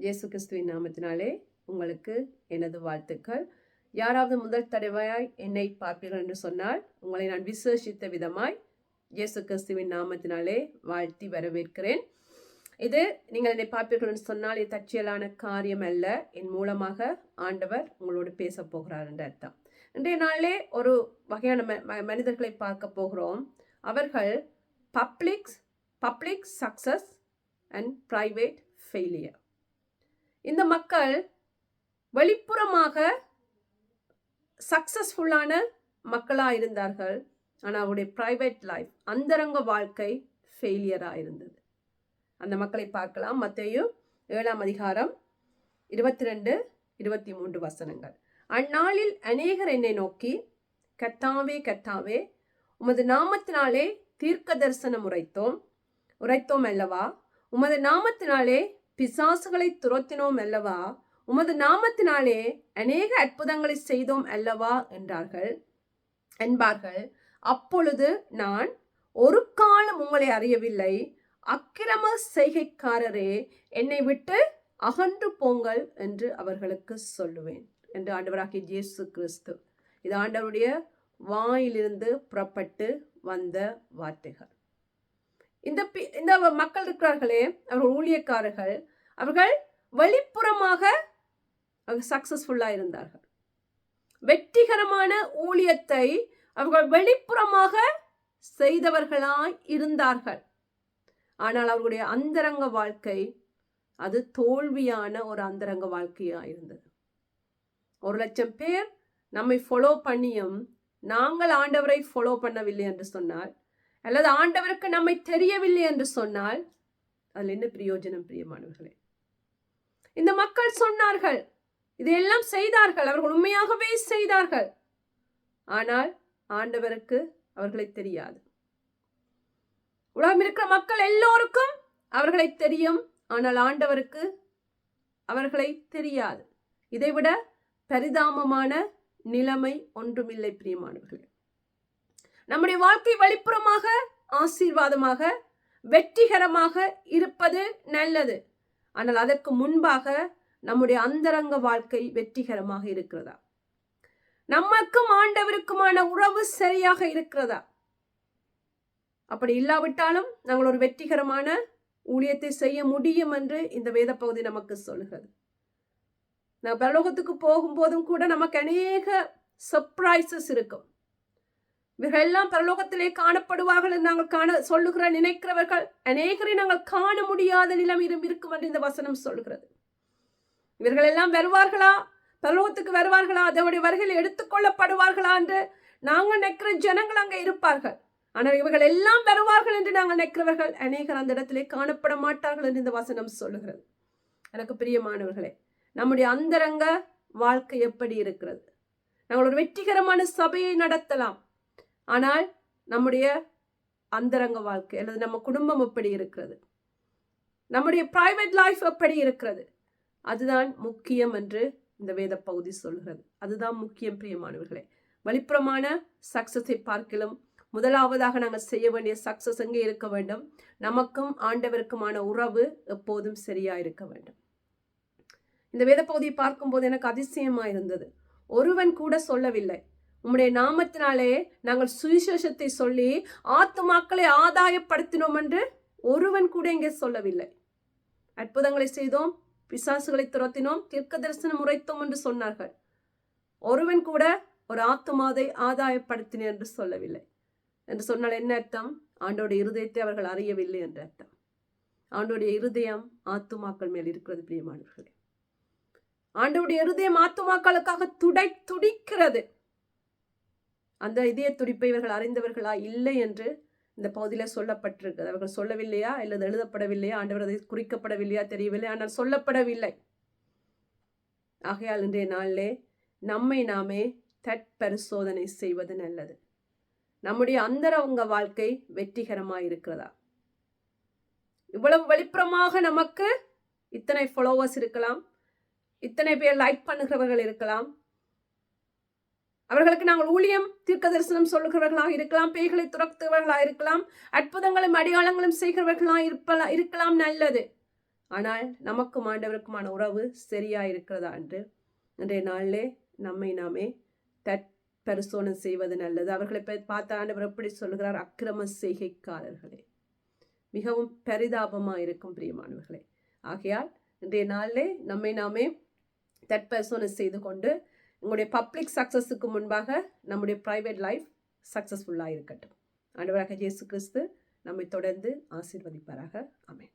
இயேசு கிறிஸ்துவின் நாமத்தினாலே உங்களுக்கு எனது வாழ்த்துக்கள். யாராவது முதல் தடவையாய் என்னை பார்ப்பீர்கள் என்று சொன்னால் உங்களை நான் விசேஷித்த விதமாய் இயேசு கிறிஸ்துவின் நாமத்தினாலே வாழ்த்தி வரவேற்கிறேன். இது நீங்கள் என்னை பார்ப்பீர்கள் என்று சொன்னால் இது தற்செயலான காரியம் அல்ல. என் மூலமாக ஆண்டவர் உங்களோடு பேச போகிறார் என்ற அர்த்தம். இன்றைய நாளிலே ஒரு வகையான ம- மனிதர்களை பார்க்க போகிறோம். அவர்கள் public public success and private failure இந்த மக்கள் வெளிப்புறமாக சக்சஸ்ஃபுல்லான மக்களாக இருந்தார்கள். ஆனால் அவருடைய ப்ரைவேட் லைஃப் அந்தரங்க வாழ்க்கை ஃபெயிலியராக இருந்தது. அந்த மக்களை பார்க்கலாம். மத்தையும் ஏழாம் அதிகாரம் இருபத்தி ரெண்டு இருபத்தி மூன்று வசனங்கள். அந்நாளில் அநேகர் என்னை நோக்கி கத்தாவே கத்தாவே உமது நாமத்தினாலே தீர்க்க தரிசனம் உரைத்தோம். உரைத்தோம் அல்லவா? உமது நாமத்தினாலே பிசாசுகளை துரத்தினோம் அல்லவா? உமது நாமத்தினாலே அநேக அற்புதங்களை செய்தோம் அல்லவா? என்றார்கள். என்பார்கள். அப்பொழுது நான் ஒரு காலம் உங்களை அறியவில்லை. அக்கிரம செய்கைக்காரரே என்னை விட்டு அகன்று போங்கள் என்று அவர்களுக்கு சொல்லுவேன் என்று ஆண்டவராகிய இயேசு கிறிஸ்து. இது ஆண்டவருடைய வாயிலிருந்து புறப்பட்டு வந்த வார்த்தைகள். இந்த பி- இந்த மக்கள் இருக்கிறார்களே அவர்கள் ஊழியக்காரர்கள் அவர்கள் வெளிப்புறமாக அவர்கள் சக்சஸ்ஃபுல்லாக இருந்தார்கள். வெற்றிகரமான ஊழியத்தை அவர்கள் வெளிப்புறமாக செய்தவர்களாய் இருந்தார்கள். ஆனால் அவர்களுடைய அந்தரங்க வாழ்க்கை அது தோல்வியான ஒரு அந்தரங்க வாழ்க்கையாக இருந்தது. ஒரு லட்சம் பேர் நம்மை ஃபாலோ பண்ணியும் நாங்கள் ஆண்டவரை ஃபாலோ பண்ணவில்லை என்று சொன்னால் அல்லது ஆண்டவருக்கு நம்மை தெரியவில்லை என்று சொன்னால் அதில் என்ன பிரயோஜனம் பிரியமானவர்களே? இந்த மக்கள் சொன்னார்கள் இதையெல்லாம் செய்தார்கள் அவர்கள் உண்மையாகவே செய்தார்கள். ஆனால் ஆண்டவருக்கு அவர்களை தெரியாது. உலகம் இருக்கிற மக்கள் எல்லோருக்கும் அவர்களை தெரியும் ஆனால் ஆண்டவருக்கு அவர்களை தெரியாது. இதைவிட பரிதாபமான நிலைமை ஒன்றுமில்லை பிரியமானவர்களே. நம்முடைய வாழ்க்கை வெளிப்புறமாக ஆசீர்வாதமாக வெற்றிகரமாக இருப்பது நல்லது. ஆனால் அதற்கு முன்பாக நம்முடைய அந்தரங்க வாழ்க்கை வெற்றிகரமாக இருக்கிறதா? நமக்கும் ஆண்டவருக்குமான உறவு சரியாக இருக்கிறதா? அப்படி இல்லாவிட்டாலும் நாங்கள் ஒரு வெற்றிகரமான ஊழியத்தை செய்ய முடியும் என்று இந்த வேத பகுதி நமக்கு சொல்கிறது. நான் பரலோகத்துக்கு போகும்போதும் கூட நமக்கு அநேக சர்ப்ரைசஸ் இருக்கும். இவர்கள் எல்லாம் பரலோகத்திலே காணப்படுவார்கள் என்று நாங்கள் காண சொல்லுகிற நினைக்கிறவர்கள் அநேகரை நாங்கள் காண முடியாத நிலம் இருக்கும் என்று இந்த வசனம் சொல்கிறது இவர்கள் எல்லாம் வருவார்களா? பரலோகத்துக்கு வருவார்களா? அதனுடைய வருகையில் எடுத்துக்கொள்ளப்படுவார்களா என்று நாங்கள் நினைக்கிற ஜனங்கள் அங்கே இருப்பார்கள். ஆனால் இவர்கள் எல்லாம் வருவார்கள் என்று நாங்கள் நினைக்கிறவர்கள் அநேகர் அந்த இடத்திலே காணப்பட மாட்டார்கள் என்று இந்த வசனம் சொல்லுகிறது. எனக்கு பிரியமானவர்களே நம்முடைய அந்தரங்க வாழ்க்கை எப்படி இருக்கிறது? நாங்கள் ஒரு வெற்றிகரமான சபையை நடத்தலாம். ஆனால் நம்முடைய அந்தரங்க வாழ்க்கை அல்லது நம்ம குடும்பம் எப்படி இருக்கிறது? நம்முடைய பிரைவேட் லைஃப் எப்படி இருக்கிறது? அதுதான் முக்கியம் என்று இந்த வேத பகுதி சொல்கிறது. அதுதான் முக்கியம் பிரியமானவர்களே. வெளிப்புறமான சக்சஸை பார்க்கிலும் முதலாவதாக நாங்கள் செய்ய வேண்டிய சக்சஸ் எங்கே இருக்க வேண்டும்? நமக்கும் ஆண்டவருக்குமான உறவு எப்போதும் சரியா இருக்க வேண்டும். இந்த வேத பகுதியை பார்க்கும்போது எனக்கு அதிசயமா இருந்தது. ஒருவன் கூட சொல்லவில்லை. உம்முடைய நாமத்தினாலே நாங்கள் சுவிசேஷத்தை சொல்லி ஆத்துமாக்களை ஆதாயப்படுத்தினோம் என்று ஒருவன் கூட இங்கே சொல்லவில்லை. அற்புதங்களை செய்தோம் பிசாசுகளை துரத்தினோம் தீர்க்க தரிசனம் உரைத்தோம் என்று சொன்னார்கள். ஒருவன் கூட ஒரு ஆத்துமாதை ஆதாயப்படுத்தினேன் என்று சொல்லவில்லை. என்று சொன்னால் என்ன அர்த்தம்? ஆண்டோடைய இருதயத்தை அவர்கள் அறியவில்லை என்ற அர்த்தம். ஆண்டோடைய இருதயம் ஆத்துமாக்கள் மேல் இருக்கிறது பிரியமானவர்களே. ஆண்டோடைய இருதயம் ஆத்துமாக்களுக்காக துடை துடிக்கிறது. அந்த இதய துடிப்பை இவர்கள் அறிந்தவர்களா? இல்லை என்று இந்த பகுதியில் சொல்லப்பட்டிருக்கிறது. அவர்கள் சொல்லவில்லையா? அல்லது எழுதப்படவில்லையா? ஆண்டவர் அதை குறிக்கப்படவில்லையா? தெரியவில்லை. ஆனால் சொல்லப்படவில்லை. ஆகையால் இன்றைய நாளிலே நம்மை நாமே தற்பரிசோதனை செய்வது நல்லது. நம்முடைய அந்தரவங்க வாழ்க்கை வெற்றிகரமாக இருக்கிறதா? இவ்வளவு வெளிப்புறமாக நமக்கு இத்தனை ஃபாலோவர்ஸ் இருக்கலாம். இத்தனை பேர் லைக் பண்ணுகிறவர்கள் இருக்கலாம். அவர்களுக்கு நாங்கள் ஊழியம் தீர்க்க தரிசனம் சொல்லுகிறவர்களாக இருக்கலாம் பேய்களை துரத்துவர்களாக இருக்கலாம் அற்புதங்களும் அடையாளங்களும் செய்கிறவர்களாக இருப்பலாம் இருக்கலாம் நல்லது. ஆனால் நமக்கும் ஆண்டவருக்குமான உறவு சரியா இருக்கிறதா என்று? இன்றைய நாளிலே நம்மை நாமே தட் பரிசோதனை செய்வது நல்லது. அவர்களை பார்த்த ஆண்டவர் எப்படி சொல்லுகிறார்? அக்கிரம செய்கைக்காரர்களே. மிகவும் பரிதாபமாக இருக்கும் பிரியமானவர்களே. ஆகையால் இன்றைய நாளிலே நம்மை நாமே தற்பரிசோதனை செய்து கொண்டு உங்களுடைய பப்ளிக் சக்ஸஸுக்கு முன்பாக நம்முடைய ப்ரைவேட் லைஃப் சக்ஸஸ்ஃபுல்லாக இருக்கட்டும். ஆண்டவராக இயேசு கிறிஸ்து நம்மை தொடர்ந்து ஆசீர்வதிப்பாராக. அமேன்